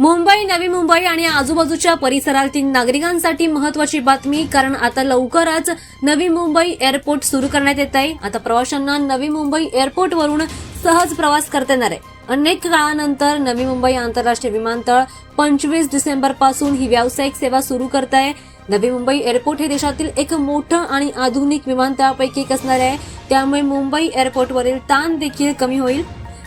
मुंबई नवी मुंबई आणि आजूबाजूच्या परिसरातील नागरिकांसाठी महत्वाची बातमी कारण आता लवकरच नवी मुंबई एअरपोर्ट सुरू करण्यात येत आहे. आता प्रवाशांना नवी मुंबई एअरपोर्टवरून सहज प्रवास करता येणार आहे. अनेक काळानंतर नवी मुंबई आंतरराष्ट्रीय विमानतळ पंचवीस डिसेंबरपासून ही व्यावसायिक सेवा सुरू करत आहे. नवी मुंबई एअरपोर्ट हे देशातील एक मोठं आणि आधुनिक विमानतळापैकी एक असणार आहे. त्यामुळे मुंबई एअरपोर्टवरील ताण देखील कमी होईल.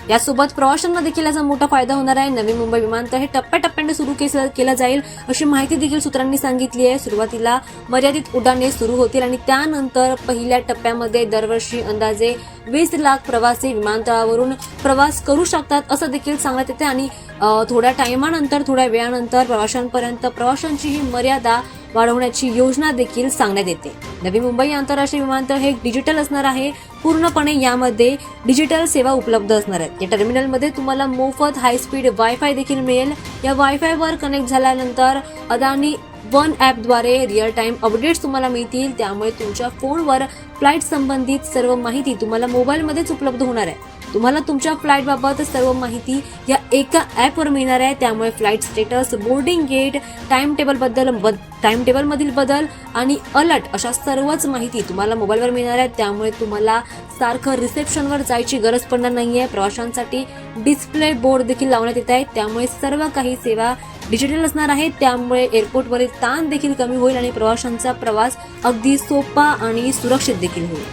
यासोबत प्रवाशांना देखील याचा मोठा फायदा होणार आहे. नवी मुंबई विमानतळ हे टप्प्याटप्प्याने सुरू केलं जाईल अशी माहिती देखील सूत्रांनी सांगितली आहे. सुरुवातीला मर्यादित उड्डाणे सुरू होतील आणि त्यानंतर पहिल्या टप्प्यामध्ये दरवर्षी अंदाजे वीस लाख प्रवासी विमानतळावरून प्रवास करू शकतात असं देखील सांगण्यात येते. आणि थोड्या टायमानंतर थोड्या वेळानंतर प्रवाशांपर्यंत प्रवाशांची ही मर्यादा वाढवण्याची योजना देखील सांगण्यात येते. नवी मुंबई आंतरराष्ट्रीय विमानतळ हे डिजिटल असणार आहे. पूर्णपणे यामध्ये डिजिटल सेवा उपलब्ध असणार आहेत. या टर्मिनलमध्ये तुम्हाला मोफत हाय स्पीड वायफाय देखील मिळेल. या वायफायवर कनेक्ट झाल्यानंतर अदानी वन ॲपद्वारे रिअल टाइम अपडेट्स तुम्हाला मिळतील. त्यामुळे तुमच्या फोनवर फ्लाईट संबंधित सर्व माहिती तुम्हाला मोबाईलमध्येच उपलब्ध होणार आहे. तुम्हाला तुमच्या फ्लाईट बाबत सर्व माहिती या एका ॲपवर मिळणार आहे. त्यामुळे flight status boarding gate time टेबलबद्दल time table मधील बदल आणि अलर्ट अशा सर्वच माहिती तुम्हाला मोबाईलवर मिळणार आहे त्यामुळे तुम्हाला सारखं रिसेप्शनवर जायची गरज पडणार नाहीये. प्रवाशांसाठी डिस्प्ले बोर्ड देखील लावण्यात येत आहे. त्यामुळे सर्व काही सेवा डिजिटल असणार आहे. त्यामुळे एअरपोर्टवरील ताण देखील कमी होईल आणि प्रवाशांचा प्रवास अगदी सोपा आणि सुरक्षित देखील होईल.